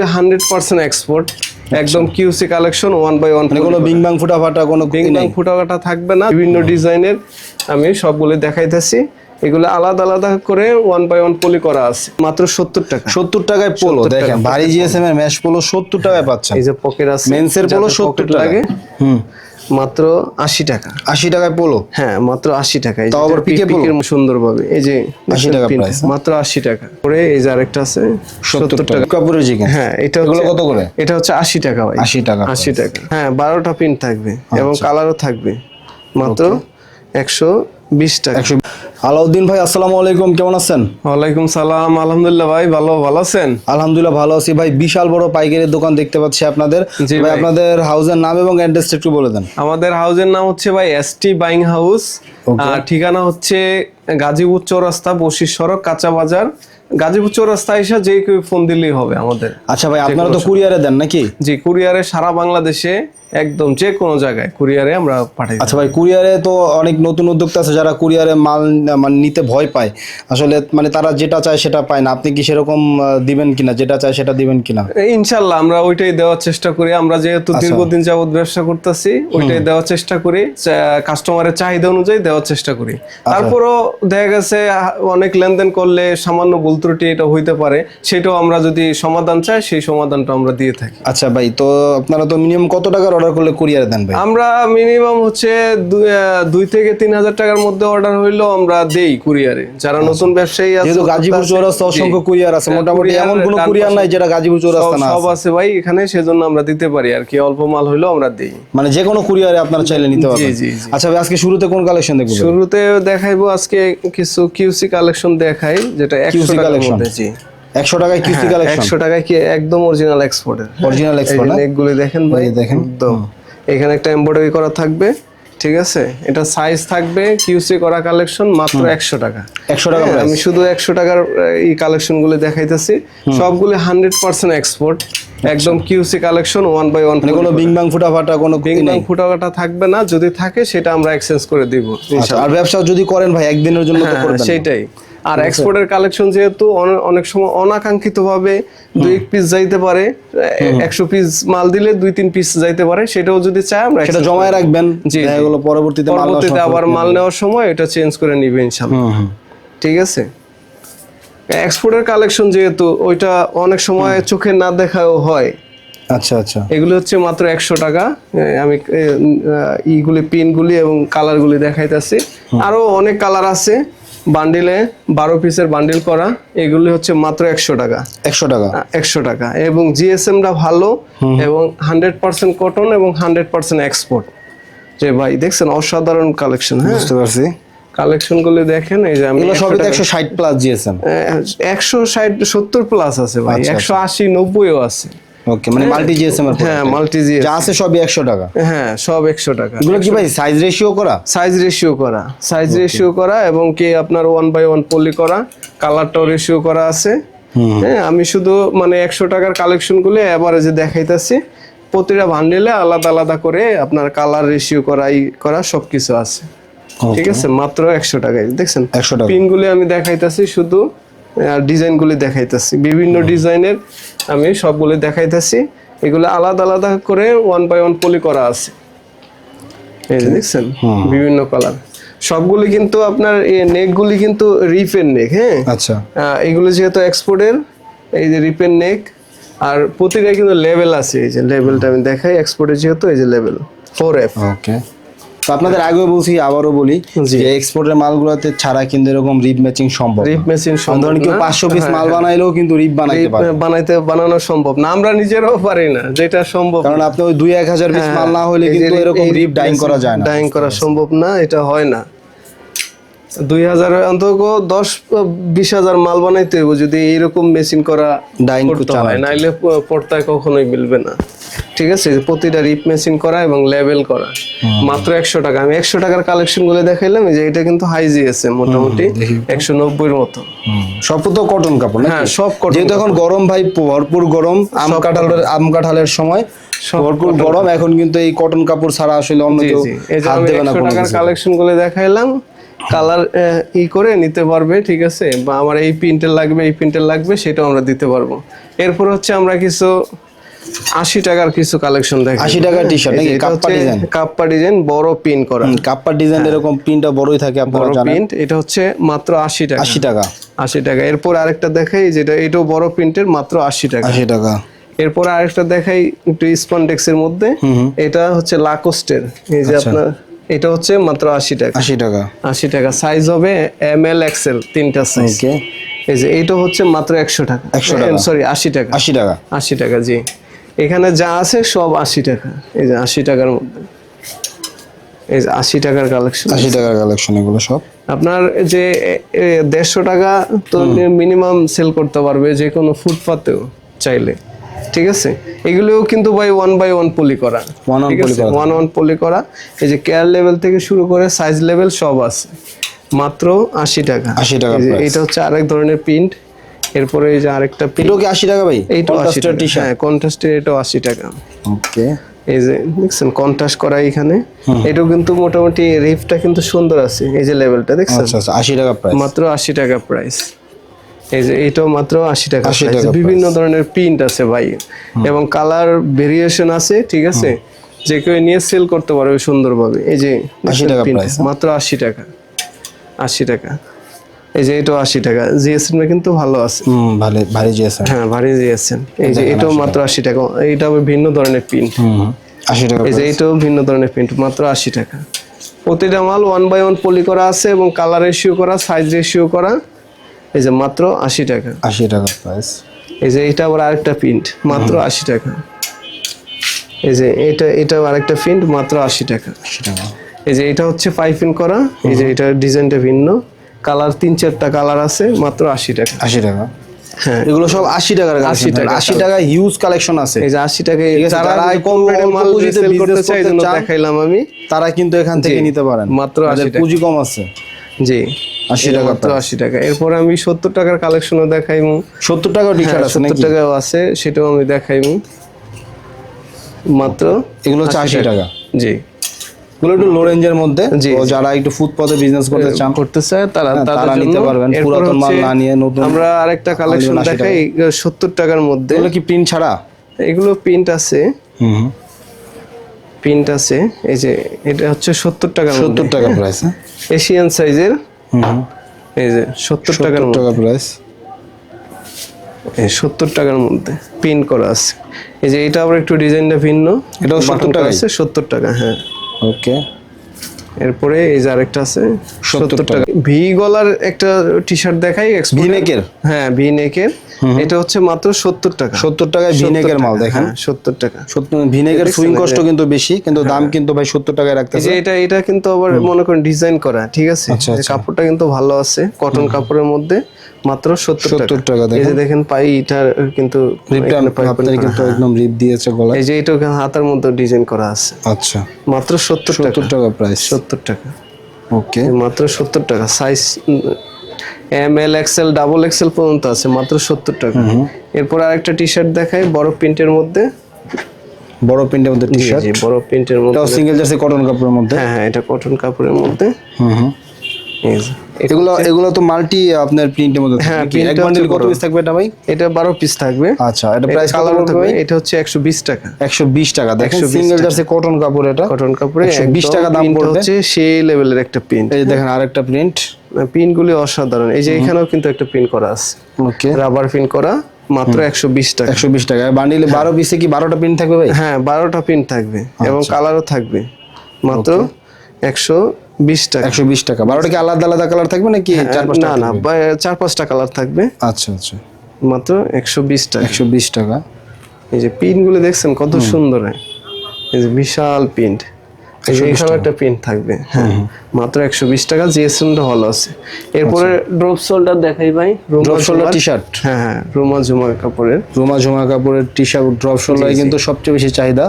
সবগুলি hundred percent export একদম QC collection one by one কোনো বিং বাং ফুটা ফাটা কোনো বিং বাং ফুটাকাটা থাকবে না বিভিন্ন ডিজাইনের আমি সবগুলি দেখাইতেছি। এগুলো আলাদা আলাদা করে ওয়ান বাই ওয়ান পলি করা আছে মাত্র সত্তর টাকা। সত্তর টাকায় পোলো দেখেন ভারী জিএসএম এর ম্যাশ পোলো সত্তর টাকায় পাচ্ছেন। এই যে পকেট আছে মেন্সের পোলো সত্তর টাকা হুম। মাত্র আশি টাকা। আশি টাকায় পোলো? হ্যাঁ মাত্র আশি টাকা তাও আবার পিকে পিকের সুন্দর পাবে এই যে 80 টাকা মাত্র আশি টাকা। করে এই যে আরেকটা আছে সত্তর টাকা। কাপড়ের চিকেন হ্যাঁ এটা হচ্ছে- কত করে? এটা হচ্ছে আশি টাকা ভাই। আশি টাকা আশি টাকা। হ্যাঁ বারোটা পিন থাকবে এবং কালারও থাকবে। মাত্র একশো বিশ টাকা। একশো আলাউদ্দিন ভাই আসসালামু আলাইকুম কেমন আছেন? ওয়ালাইকুম সালাম আলহামদুলিল্লাহ ভাই ভালো ভালো আছেন? আলহামদুলিল্লাহ ভালো আছি ভাই। বিশাল বড় পাইকারির দোকান দেখতে পাচ্ছি আপনাদের। ভাই। আপনাদের হাউসের নাম এবং অ্যাড্রেসটা একটু বলে দেন। আমাদের হাউসের নাম হচ্ছে ভাই এস টি বাইং হাউস। আর ঠিকানা হচ্ছে গাজীপুর চৌরাস্তা বশির সড়ক কাঁচা বাজার। গাজীপুর চৌরাস্তা এসে যে কেউ ফোন দিলেই হবে আমাদের। আচ্ছা ভাই আপনারা তো কুরিয়ারে দেন নাকি? জি কুরিয়ারে সারা বাংলাদেশে একদম যে কোনো জায়গায় কুরিয়ারে আমরা পাঠাই আচ্ছা ভাই কুরিয়ারে তো অনেক নতুন উদ্যোক্তা আছে যারা কুরিয়ারে মাল মানে নিতে ভয় পায়। আসলে মানে তারা যেটা চায় সেটা পায় না। আপনি কি সেরকম দিবেন কিনা? যেটা চায় সেটা দিবেন কিনা? ইনশাল্লাহ আমরা ওইটাই দেওয়ার চেষ্টা করি। আমরা যেহেতু আচ্ছা। দীর্ঘদিন যাবৎ ব্যবসা করতেছি ওইটাই দেওয়ার চেষ্টা করি। কাস্টমারের চাহিদা অনুযায়ী দেওয়ার চেষ্টা করি। আচ্ছা। তারপরও দেখা গেছে অনেক লেনদেন করলে সামান্য ভুল ত্রুটি এটা হইতে পারে। সেটাও আমরা যদি সমাধান চাই সেই সমাধানটা আমরা দিয়ে থাকি। আচ্ছা ভাই তো আপনারা তো মিনিমাম কত টাকার অর্ডার করলে কুরিয়ারে দেন ভাই আমরা মিনিমাম হচ্ছে দুই থেকে তিন হাজার টাকার মধ্যে অর্ডার হইলেও আমরা দেই কুরিয়ারে যারা নতুন ব্যবসায়ী আছে আচ্ছা। যেহেতু গাজীপুর চৌরাস্তা অসংখ্য কুরিয়ার আছে মোটামুটি এমন কোনো কুরিয়ার নাই যেটা গাজীপুর চৌরাস্তা না সব আছে। ভাই এখানে সেজন্য আমরা দিতে পারি আর কি অল্প মাল হইল আমরা দিই মানে যে কোনো কুরিয়ারে আপনারা চাইলে নিতে পারবেন। আচ্ছা ভাই আজকে শুরুতে কোন কালেকশন দেখব শুরুতে দেখাইবো আজকে কিছু কিউসি কালেকশন দেখাই যেটা একশো QC টাকার collection? মধ্যে জি একশো টাকায় কিস্তি কালেকশন একশো টাকায় কি একদম অরিজিনাল এক্সপোর্টের export, না? নেকগুলি দেখেন ভাই? দেখেন। একদম। এখানে একটা এমব্রয়ডারি করা থাকবে ঠিক আছে? এটা সাইজ থাকবে কিউসি করা কালেকশন মাত্র একশো টাকা। একশো টাকা হ্যাঁ, আমি শুধু একশো টাকার এই কালেকশনগুলো দেখাইতেছি সবগুলি হান্ড্রেড পার্সেন্ট এক্সপোর্ট একদম QC collection one by one কোনো বিং বাং ফুটা ফাটা কোনো বিং বাং নেই। ফুটাকাটা থাকবে না যদি থাকে সেটা আমরা এক্সচেঞ্জ করে দিব আচ্ছা, আর ব্যবসা যদি করেন ভাই একদিনের জন্য তো আর এক্সপোর্টের কালেকশন যেহেতু অনেক সময় অনাকাঙ্ক্ষিত ভাবে দুই পিস যাইতে পারে একশো পিস মাল দিলে দুই তিন পিস যাইতে পারে সেটাও যদি চাই আমরা সেটা জমায় রাখবেন জি, দেখা জি। গেলো পরবর্তীতে পরবর্তীতে আবার মাল নেওয়ার সময় এটা চেঞ্জ করে নিবে ইনশাল্লাহ। হুম, হুম। ঠিক আছে? এক্সপোর্টের কালেকশন যেহেতু ওইটা অনেক সময় চোখে না দেখাও হয়। আচ্ছা আচ্ছা। এগুলো হচ্ছে মাত্র একশো টাকা। আমি ইগুলি পিনগুলি এবং কালারগুলি দেখাইতেছি। আরও অনেক কালার আছে। বান্ডিলে বারো পিসের বান্ডিল করা এগুলি হচ্ছে মাত্র একশো টাকা। একশো টাকা। একশো টাকা। এবং জিএসএমটা ভালো এবং হান্ড্রেড পার্সেন্ট কটন এবং হান্ড্রেড পার্সেন্ট এক্সপোর্ট। যে ভাই দেখছেন অসাধারণ কালেকশন হ্যাঁ? বুঝতে পারছি। কালেকশন গুলি দেখেন এই যে আমি সবই তো একশো ষাট প্লাস জিএসএম একশো ষাট সত্তর প্লাস আছে ভাই আচ্ছা, একশো আশি নব্বইও আছে। ওকে মানে মাল্টি জিএসএম এর হ্যাঁ মাল্টি যা আছে সবই একশো টাকা। হ্যাঁ সব একশো টাকা। এগুলো কি ভাই সাইজ রেশিও করা? সাইজ রেশিও করা। সাইজ রেশিও করা এবং কি আপনার ওয়ান বাই ওয়ান পলি করা। কালারটাও রেশিও করা আছে। হ্যাঁ আমি শুধু মানে একশো টাকার কালেকশনগুলো এভারেজে দেখাইতেছি। প্রতিটা ভান্ডেলে আলাদা আলাদা করে আপনার কালার রেশিও করাই করা সবকিছু আছে। ঠিক আছে? মাত্র একশো টাকায়। দেখছেন? একশো টাকা। পিনগুলি আমি দেখাইতেছি শুধু। আর ডিজাইনগুলি দেখাইতেছি। বিভিন্ন ডিজাইনের আমি সবগুলি দেখাইতেছি। এগুলো আলাদা আলাদা করে ওয়ান বাই ওয়ান পলি করা আছে। এই দেখছেন? বিভিন্ন কালার সবগুলি কিন্তু আপনার নেকগুলি কিন্তু রিপের নেক হ্যাঁ? আচ্ছা। এগুলো যেহেতু এক্সপোর্টের এই যে রিপের নেক আর প্রতিটা কিন্তু লেভেল আছে। এই যে লেভেলটা আমি দেখাই এক্সপোর্টের যেহেতু এই যে লেভেল ফোর এফ ওকে তো আপনাদের আগেও বলছি আবারও বলি। যে এক্সপোর্টের মালগুলোতে ছাড়া কিন্তু এরকম রিপ ম্যাচিং সম্ভব রিপ মেশিন ধরেন কেউ পাঁচশো পিস হ্যাঁ, মাল বানাইলেও কিন্তু রিপ বানাইতে পারে। বানাইতে বানানো সম্ভব না। আমরা নিজেরাও পারি না যেটা সম্ভব কারণ আপনি ওই দুই এক হাজার পিস মাল না হলে হ্যাঁ, কিন্তু এরকম রিপ ডাইং করা যায় না। ডাইং করা সম্ভব না এটা হয় না। দুই হাজার অন্তত দশ বিশ হাজার মাল বানাইতে হইব যদি এরকম মেশিন করা ডাইং করতে হয় নাইলে পর্দায় কখনোই মিলবে না। ঠিক আছে? প্রতিটা রিপ মেশিন করা এবং লেভেল করা। মাত্র একশো টাকা। আমি একশো টাকার কালেকশনগুলো দেখাইলাম যে এটা কিন্তু হাই জিএসএ মোটামুটি একশো নব্বইয়ের মতো। সব তো কটন কাপড় হ্যাঁ সব cotton যেহেতু এখন গরম ভাই ভরপুর গরম আম কাঁঠালের আম কাঁঠালের সময় ভরপুর গরম এখন কিন্তু এই কটন কাপড় ছাড়া আসলে অন্য কেউ হাত দেবে না টাকার কালেকশনগুলো দেখাইলাম। কালার ই করে নিতে পারবে ঠিক আছে? বা আমার এই প্রিন্টের লাগবে এই প্রিন্টের লাগবে সেটাও আমরা দিতে পারব। এরপর হচ্ছে আমরা কিছু আশি টাকার কিছু কালেকশন দেখি 80 টাকার t-shirt নাকি? Kappa design? কাপ্পা ডিজাইন বড় পিন করা কাপ্পার ডিজাইন এরকম প্রিন্টটা বড়ই থাকে আপনারা বড় জানেন প্রিন্ট এটা হচ্ছে মাত্র আশি টাকা আশি টাকা আশি টাকা এরপর আরেকটা দেখাই যেটা এটাও বড় প্রিন্টের মাত্র আশি টাকা আশি টাকা এরপর আরেকটা দেখাই একটু স্পন্ডেক্স এর মধ্যে এটা হচ্ছে লাকোস্টের এই যে আপনার এটা হচ্ছে মাত্র আশি টাকা আশি টাকা আশি টাকা সাইজ হবে এম এল এক্সেল তিনটা সাইজ ওকে এই যে এইটা হচ্ছে মাত্র একশো টাকা 100 টাকা। সরি আশি টাকা আশি টাকা আশি টাকা জি এখানে যা আছে সব আশি টাকা। এই যে আশি টাকার মধ্যে। এই যে আশি টাকার কালেকশন আশি টাকার কালেকশন এগুলো সব? আপনার যে দেড়শো টাকা তো মিনিমাম সেল করতে পারবে যে কোনো ফুটপাতেও চাইলে। ঠিক আছে? এগুলোও কিন্তু ভাই ওয়ান বাই ওয়ান পলি করা। করা। ওয়ান ওয়ান পলি করা। এই যে কেয়ার লেভেল থেকে শুরু করে সাইজ লেভেল সব আছে। মাত্র আশি টাকা। 80 টাকা। এটা হচ্ছে আরেক ধরনের প্রিন্ট এরপরে এই যে আরেকটা এটাও কি আশি টাকা ভাই? আশি Contrasted টাকা। T-shirt? হ্যাঁ কন্ট্রাস্টের এটাও আশি টাকা। ওকে এই যে দেখছেন কন্ট্রাস্ট করা এখানে। এটাও কিন্তু মোটামুটি রিফটা কিন্তু সুন্দর আছে এই যে লেভেলটা দেখছেন? আচ্ছা আচ্ছা আশি টাকা প্রাইস মাত্র আশি টাকা প্রাইস এই যে এটাও মাত্র আশি টাকা 80 বিভিন্ন ধরনের প্রিন্ট আছে ভাই। এবং কালার ভেরিয়েশন আছে ঠিক আছে? যে কেউ নিয়ে সেল করতে পারবে সুন্দরভাবে। এই যে 80 হ্যাঁ? মাত্র আশি টাকা। আশি টাকা। এই যে এটাও আশি টাকা। জিএসএম কিন্তু ভালো আছে। ভালো ভারী জিএসএম হ্যাঁ ভারী জিএসএম এই যে এটাও মাত্র আশি টাকা। এটা আবার ভিন্ন ধরনের প্রিন্ট হুম আশি টাকা এই যে এটাও ভিন্ন ধরনের প্রিন্ট মাত্র আশি টাকা। প্রতিটা মাল ওয়ান বাই ওয়ান পলি করা আছে এবং কালার রেশিও করা সাইজ রেশিও করা এই যে মাত্র আশি টাকা। আশি টাকা প্রাইস এই যে এটা আবার আরেকটা প্রিন্ট মাত্র আশি টাকা। এই যে এটা এটা আরেকটা প্রিন্ট মাত্র আশি টাকা। আশি টাকা। এই যে এটা হচ্ছে পাইপিং করা এই যে এটা ডিজাইনটা ভিন্ন। কালার তিন চারটা কালার আছে মাত্র আশি টাকা। আশি টাকা। হ্যাঁ। এগুলো সব আশি টাকার আশি টাকা। টাকা আশি টাকা হিউজ কালেকশন আছে। এই যে আশি টাকায় যারা যারা কম রেটে মাল পুঁজিতে সেল করতে business চায় এই করতে জন্য দেখাইলাম আমি। তারা কিন্তু এখান থেকে নিতে পারেন। মাত্র তাদের 80 টাকা। পুঁজি কম আছে। জি। 80 এটা টাকা মাত্র আশি টাকা। এরপর আমি সত্তর টাকার কালেকশনও দেখাইমু। সত্তর টাকা টি আছে সত্তর টাকাও আছে সেটাও আমি দেখাইমু। মাত্র এগুলো হচ্ছে আশি টাকা। জি। এগুলো একটু লো রেঞ্জের মধ্যে। যারা একটু ফুটপাতে বিজনেস করতে চান করতে চায় তারা হ্যাঁ, তারা নিতে পারবেন। পুরাতন মাল না নিয়ে নতুন আমরা আরেকটা কালেকশন দেখাই সত্তর টাকার মধ্যে। এগুলো কি প্রিন্ট ছাড়া? এগুলো প্রিন্ট আছে। হুম প্রিন্ট আছে। এই যে এটা হচ্ছে সত্তর টাকার সত্তর মধ্যে টাকা প্রাইস হ্যাঁ। এশিয়ান সাইজের হুম এই যে সত্তর টাকার মধ্যে টাকা প্রাইস এই সত্তর টাকার মধ্যে প্রিন্ট করা আছে। এই যে এটা আবার একটু ডিজাইনটা ভিন্ন। এটাও 70 বাটন করা আছে সত্তর টাকা হ্যাঁ। ওকে। এরপরে এই যে আরেকটা আছে সত্তর টাকা। ভি গলার একটা টি শার্ট দেখাই ভি নেকের হ্যাঁ ভি নেকের এটা হচ্ছে মাত্র সত্তর টাকা। সত্তর টাকায় ভিনেকের মাল দেখেন। হ্যাঁ সত্তর টাকা। ভিনেকের সুইং কষ্ট কিন্তু বেশি কিন্তু দাম কিন্তু ভাই সত্তর টাকায় এই রাখতেছে। যে এটা এটা কিন্তু আবার মনে করেন ডিজাইন করা ঠিক আছে? আচ্ছা, কাপড়টা কিন্তু ভালো আছে কটন কাপড়ের মধ্যে। মাত্র সত্তর টাকা। টাকা এই যে দেখেন। পাই এটার কিন্তু কিন্তু একদম রিপ দিয়েছে গলায়। এই যে এটা হাতার মধ্যে ডিজাইন করা আছে। আচ্ছা। মাত্র সত্তর সত্তর টাকা প্রাইস সত্তর টাকা। ওকে মাত্র সত্তর টাকা। Size M L XL double XL পর্যন্ত আছে মাত্র সত্তর টাকা। এরপর আরেকটা টি শার্ট দেখাই বড় প্রিন্টের মধ্যে। বড় প্রিন্টের মধ্যে টি শার্ট বড় প্রিন্টের মধ্যে সিঙ্গেল জার্সি কটন কাপড়ের মধ্যে? হ্যাঁ হ্যাঁ এটা কটন কাপড়ের মধ্যে। হুম হুম। এগুলো এগুলো তো মাল্টি আপনার প্রিন্টের মধ্যে হ্যাঁ? এক বান্ডিল কত পিস থাকবে এটা ভাই? এটা বারো পিস থাকবে। আচ্ছা এটা প্রাইস কত থাকবে? এটা হচ্ছে একশো বিশ টাকা। একশো বিশ টাকা। দেখেন 120 সিঙ্গেল জার্সি কটন কাপড় এটা। কটন কাপড়ে 120 টাকা দাম পড়বে। হচ্ছে সেই লেভেলের একটা প্রিন্ট এই দেখেন আরেকটা প্রিন্ট প্রিন্ট গুলি অসাধারণ। এই যে এখানেও কিন্তু একটা প্রিন্ট করা আছে। ওকে রাবার প্রিন্ট করা মাত্র একশো বিশ টাকা। একশো বিশ টাকা। বান্ডিলে বারো পিসে কি বারোটা প্রিন্ট থাকবে ভাই? হ্যাঁ বারোটা প্রিন্ট থাকবে। এবং আচ্ছা। কালারও থাকবে। মাত্র একশো বিশ টাকা। একশো বিশ টাকা। বারোটা কি আলাদা আলাদা কালার থাকবে নাকি চার পাঁচটা না না চার পাঁচটা কালার থাকবে। আচ্ছা আচ্ছা। মাত্র একশো বিশ টাকা। একশো বিশ টাকা। এই যে পিনগুলো দেখছেন কত সুন্দর হয়। এই যে বিশাল প্রিন্ট এখানে একটা প্রিন্ট থাকবে হ্যাঁ। মাত্র একশো বিশ টাকা জিএসএমটা ভালো আছে। এরপরে ড্রপ শোল্ডার দেখাই ভাই। রুমা ড্রপ শোল্ডার টি শার্ট হ্যাঁ হ্যাঁ রুমা ঝুমা কাপড়ের। রুমা ঝুমা কাপড়ের টি শার্ট ড্রপ শোল্ডার কিন্তু সবচেয়ে বেশি চাহিদা।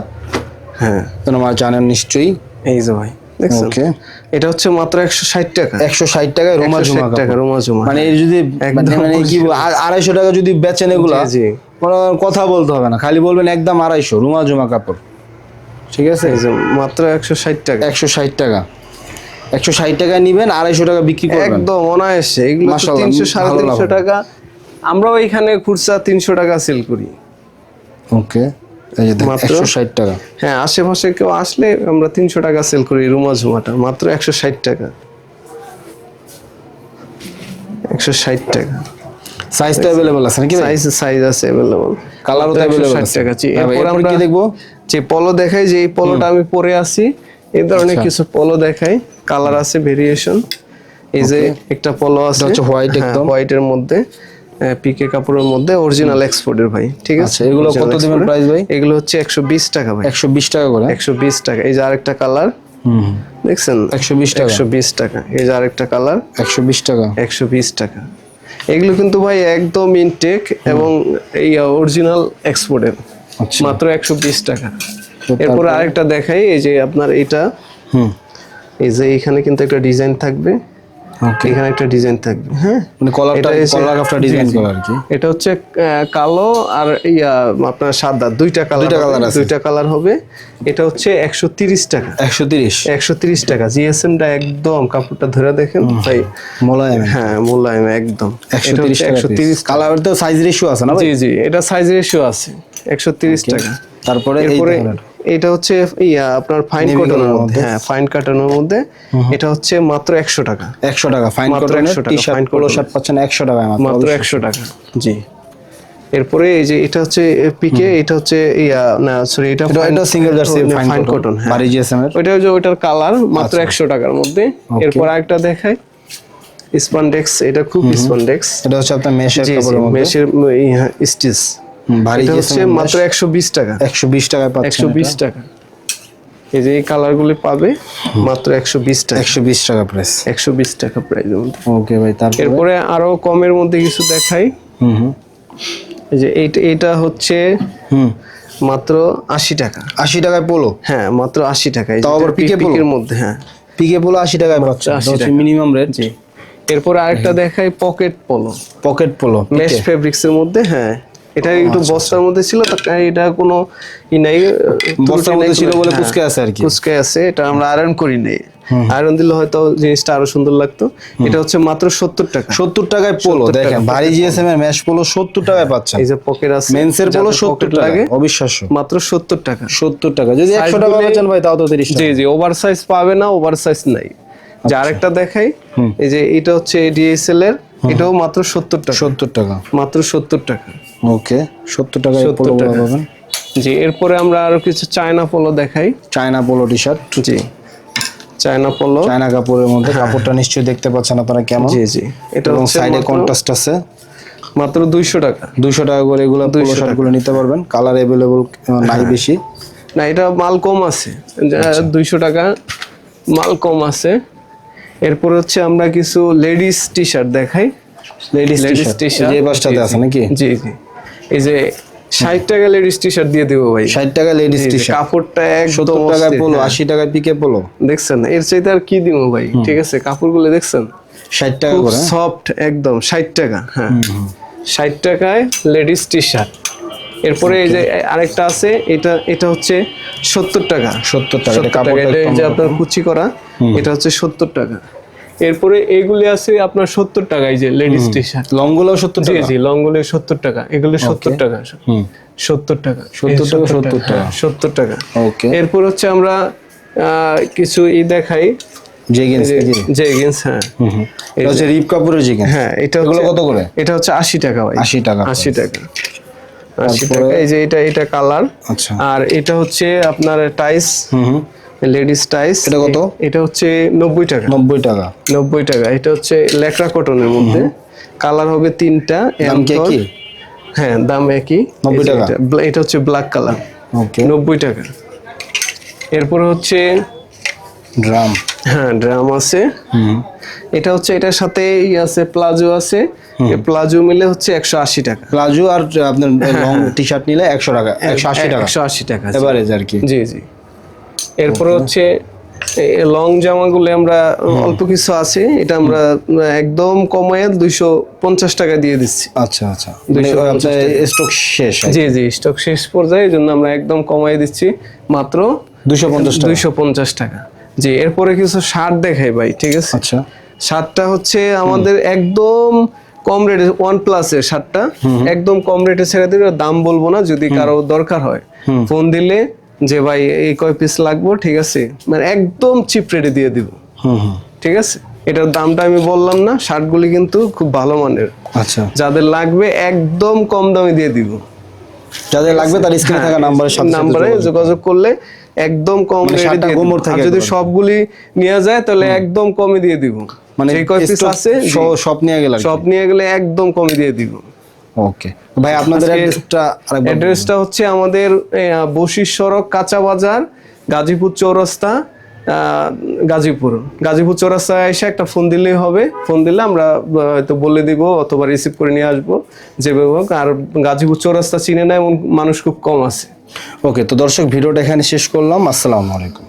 হ্যাঁ। তোমার জানেন নিশ্চয়ই। এই যে ভাই দেখছেন? ওকে এটা হচ্ছে মাত্র একশো ষাট টাকা। একশো ষাট টাকায় রোমা 160 টাকা রুমা ঝুমা। মানে এই যদি মানে কি আড়াইশো টাকা যদি বেচেন এগুলা কথা বলতে হবে না খালি বলবেন একদম আড়াইশো রুমা ঝুমা কাপড়। ঠিক আছে? মাত্র একশো ষাট টাকা। একশো ষাট টাকা। একশো ষাট টাকায় নিবেন আড়াইশো টাকা বিক্রি করবেন। একদম অনায়াসে এগুলো তিনশো সাড়ে তিনশো টাকা। আমরাও এখানে খুচরা তিনশো টাকা সেল করি। ওকে। মাত্র? ষাট টাকা। হ্যাঁ আশেপাশে কেউ আসলে আমরা তিনশো টাকা সেল করি রুমা ঝুমাটা মাত্র একশো ষাট টাকা। একশো ষাট টাকা। সাইজ তো আছে নাকি ভাই? সাইজ সাইজ আছে অ্যাভেলেবল কালারও তো অ্যাভেলেবল আছে। টাকা জি। এরপর এরপর আমরা কি দেখব? যে পলো দেখাই যে এই পলোটা আমি পরে আছি এই ধরনের কিছু পলো দেখাই। কালার আছে ভেরিয়েশন এই যে একটা পলো আছে। হচ্ছে white একদম। হোয়াইটের মধ্যে। পিকে কাপড়ের মধ্যে অরিজিনাল এক্সপোর্টের ভাই ঠিক আছে? আচ্ছা, এগুলো কত দিবেন export-এর। ভাই? এগুলো হচ্ছে একশো বিশ টাকা ভাই। একশো বিশ টাকা করে? একশো বিশ টাকা। এই যে আরেকটা কালার হুম দেখছেন? একশো বিশ টাকা? একশো বিশ টাকা। এই যে আরেকটা কালার একশো বিশ টাকা? একশো বিশ টাকা। এগুলো কিন্তু ভাই একদম ইনটেক এবং এই অরিজিনাল এক্সপোর্টের আচ্ছা। মাত্র একশো বিশ টাকা। এরপর আরেকটা দেখাই এই যে আপনার এটা। হুম। এই যে এখানে কিন্তু একটা ডিজাইন থাকবে। এখানে একটা ডিজাইন থাকবে হ্যাঁ? মানে কলারটা কলার ডিজাইন। করা আর কি। এটা হচ্ছে কালো আর ইয়া আপনার সাদা দুইটা কালার দুইটা colour আছে। দুইটা কালার হবে। এটা হচ্ছে একশো তিরিশ টাকা। একশো তিরিশ? একশো তিরিশ টাকা। জিএসএমটা একদম কাপড়টা ধরে দেখেন ভাই। মোলায়েম। হ্যাঁ মোলায়েম একদম। একশো তিরিশ টাকা একশো তিরিশ কালার তো সাইজ রেশিও আছে না ভাই? জি জি এটা সাইজ রেশিও আছে। একশো তিরিশ টাকা। তারপরে এরপরে এটা হচ্ছে ইয়া আপনার ফাইন কটনের মধ্যে। হ্যাঁ ফাইন কটনের মধ্যে। এটা হচ্ছে মাত্র একশো টাকা। একশো টাকা ফাইন কটনের T shirt fine polo shirt পাচ্ছেন একশো টাকায় মাত্র মাত্র একশো টাকা। জি। এরপরে এই যে এটা হচ্ছে পিকে এটা হচ্ছে ইয়া না সরি এটা এটা সিঙ্গেল জার্সি ফাইন কটন হ্যাঁ। বাড়ি জিএসএম এর ওইটা যে ওইটার কালার মাত্র আচ্ছা। একশো টাকার মধ্যে। এরপর আরেকটা দেখাই। স্পান্ডেক্স এটা খুব স্পান্ডেক্স এটা হচ্ছে আপনার মেশের কাপড়ের মধ্যে। মেশের স্টিচ ভারী হচ্ছে মাত্র একশো বিশ টাকা। একশো বিশ টাকায় পাচ্ছেন একশো বিশ টাকা। এই যে এই কালারগুলি পাবে মাত্র একশো বিশ টাকা। একশো বিশ টাকা প্রাইস একশো বিশ টাকা মধ্যে। ওকে ভাই তারপরে? এরপরে আরও কমের মধ্যে কিছু দেখাই। হুম এই যে এইটা এটা হচ্ছে হুম। মাত্র আশি টাকা। আশি টাকায় পোলো? হ্যাঁ মাত্র আশি টাকা তাও আবার পিকে পিকের মধ্যে হ্যাঁ। পিকে পোলো আশি টাকায় পাচ্ছেন? 80 হচ্ছে টাকা। মিনিমাম রেট জি। এরপর আরেকটা দেখাই পকেট পলো পকেট পোলো মেশ ফেব্রিক্স এর মধ্যে হ্যাঁ। এটা একটু বস্তার মধ্যে ছিল এটা কোনো ই নাই বস্তার মধ্যে ছিল বলে কুচকে আছে আর কি। কুচকে আছে এটা আমরা আয়রন করি নাই। আয়রন দিলে হয়তো জিনিসটা আরও সুন্দর লাগতো। এটা হচ্ছে মাত্র সত্তর টাকা। সত্তর টাকায় পোলো দেখেন টাকা। ভারী জিএসএম এর ম্যাশ পোলো সত্তর টাকায় পাচ্ছেন। এই যে পকেট আছে মেন্সের পোলো সত্তর লাগে। অবিশ্বাস্য। মাত্র সত্তর টাকা। সত্তর টাকা। যদি একশো টাকা বেচেন ভাই তাও তো তিরিশ টাকা। জি জি ওভার সাইজ পাবে না ওভার সাইজ নাই। যে আরেকটা দেখাই এই যে এটা হচ্ছে ডিএসএল এর এটাও মাত্র সত্তর টাকা। সত্তর টাকা। মাত্র সত্তর টাকা। ওকে সত্তর টাকায় পোলো। পাবেন। জি এরপরে আমরা আরও কিছু চায়না পোলো দেখাই। চায়না পোলো টি শার্ট জি চায়না পোলো। চায়না কাপড়ের মধ্যে কাপড়টা নিশ্চয়ই দেখতে পাচ্ছেন আপনারা কেমন। জি জি এটা সাইডে কন্ট্রাস্ট আছে। মাত্র দুইশো টাকা। দুইশো টাকা করে এগুলো পোলো শার্টগুলো নিতে পারবেন। কালার অ্যাভেলেবল নাই বেশি। না এটা মাল কম আছে। আচ্ছা। দুইশো টাকা মাল কম আছে। এরপর হচ্ছে আমরা কিছু লেডিস টি শার্ট দেখাই ladies T ladies shirt T shirt যে বাসটাতে আছে নাকি? জি জি। এই যে ষাট টাকা লেডিস টি শার্ট দিয়ে দেবো ভাই। ষাট টাকা লেডিস টি শার্ট কাপড়টা একদম সত্তর টাকায় পোলো হ্যাঁ। আশি টাকায় পিকে পোলো দেখছেন? এর চাইতে আর কি দিব ভাই? ঠিক আছে কাপড়গুলো দেখছেন? ষাট টাকা খুব করে সফট একদম ষাট টাকা হ্যাঁ। ষাট টাকায় লেডিস টি শার্ট এরপরে এই যে আরেকটা আছে এটা এটা হচ্ছে সত্তর টাকা। সত্তর টাকা এটা যে আপনার কুচি করা এটা হচ্ছে সত্তর টাকা। এরপরে এগুলি আছে আপনার সত্তর টাকা এই যে লেডিস টি শার্ট লংগুলো সত্তর জি টাকা? জি লংগুলি সত্তর টাকা এগুলি সত্তর টাকা হুম। সত্তর টাকা। 70 টাকা, 70 টাকা। সত্তর টাকা। ওকে এরপর হচ্ছে আমরা কিছু ই দেখাই। জেগিন্স জেগিন্স হ্যাঁ। হুম হুম। এটা হচ্ছে রিপ কাপড়ের জেগিন্স হ্যাঁ এটা এগুলো কত করে? এটা হচ্ছে আশি টাকা ভাই। আশি টাকা আশি টাকা। আশি টাকা এই যে এটা এটা কালার আচ্ছা। আর এটা হচ্ছে আপনার টাইস হুম হুম। লেডিস টাইস এটা কত? এটা হচ্ছে নব্বই টাকা। নব্বই টাকা। নব্বই টাকা। এটা হচ্ছে লেকড়া কটনের মধ্যে। কালার হবে তিনটা হ্যাঁ দাম একই। 90 এই যে টাকা? এটা, হচ্ছে ব্ল্যাক কালার ওকে নব্বই টাকা। এরপরে হচ্ছে ড্রাম। হ্যাঁ ড্রাম আছে। হুম। এটা হচ্ছে এটার সাথে ই আছে প্লাজো আছে। প্লাজো মিলে হচ্ছে একশো আশি টাকা। প্লাজো আর আপনার লং টি শার্ট নিলে একশো টাকা একশো আশি টাকা। একশো আশি টাকা। এভারেজ আর কি। জি জি। এরপরে হচ্ছে লং জামাগুলো আমরা অল্প কিছু আছে এটা আমরা একদম কমায় দুইশো পঞ্চাশ টাকা দিয়ে দিচ্ছি। আচ্ছা আচ্ছা। মানে স্টক শেষ জি জি স্টক শেষ পর্যায়ে এই জন্য আমরা একদম কমাই দিচ্ছি মাত্র দুশো পঞ্চাশ দুইশো পঞ্চাশ টাকা। জি এরপরে কিছু শার্ট দেখাই ভাই ঠিক আছে? আচ্ছা। শার্টটা হচ্ছে আমাদের একদম কম রেটে ওয়ান প্লাসের শার্টটা একদম কম রেটে ছেড়ে দিলে দাম বলব না যদি কারও দরকার হয়। ফোন দিলে যে ভাই এই কয় পিস লাগবো? ঠিক আছে। মানে একদম চিপ রেটে দিয়ে দিব। ঠিক আছে? এটার দামটা আমি বললাম না শার্টগুলি কিন্তু খুব ভালো মানের। আচ্ছা। যাদের লাগবে একদম কম দামে দিয়ে দিব। যাদের লাগবে তার স্ক্রিনে থাকা নাম্বারের সাথে নাম্বারে যোগাযোগ করলে একদম কম মানে রেটে দিয়ে দিব। যদি। সবগুলি নিয়ে যায় তাহলে একদম কমে দিয়ে দিব। মানে কয় পিস আছে সব নিয়ে গেলে সব নিয়ে গেলে একদম কমে দিয়ে দিব। ওকে ভাই আপনাদের অ্যাড্রেসটা। অ্যাড্রেসটা হচ্ছে আমাদের বশির সড়ক কাঁচা বাজার গাজীপুর চৌরাস্তা গাজীপুর। গাজীপুর চৌরাস্তায় এসে একটা ফোন দিলেই হবে। ফোন দিলে আমরা হয়তো বলে দিব অথবা রিসিভ করে নিয়ে আসব যেভাবে হোক। আর গাজীপুর চৌরাস্তা চিনে না এমন মানুষ খুব কম আছে। ওকে তো দর্শক ভিডিওটা এখানে শেষ করলাম। আসসালামু আলাইকুম।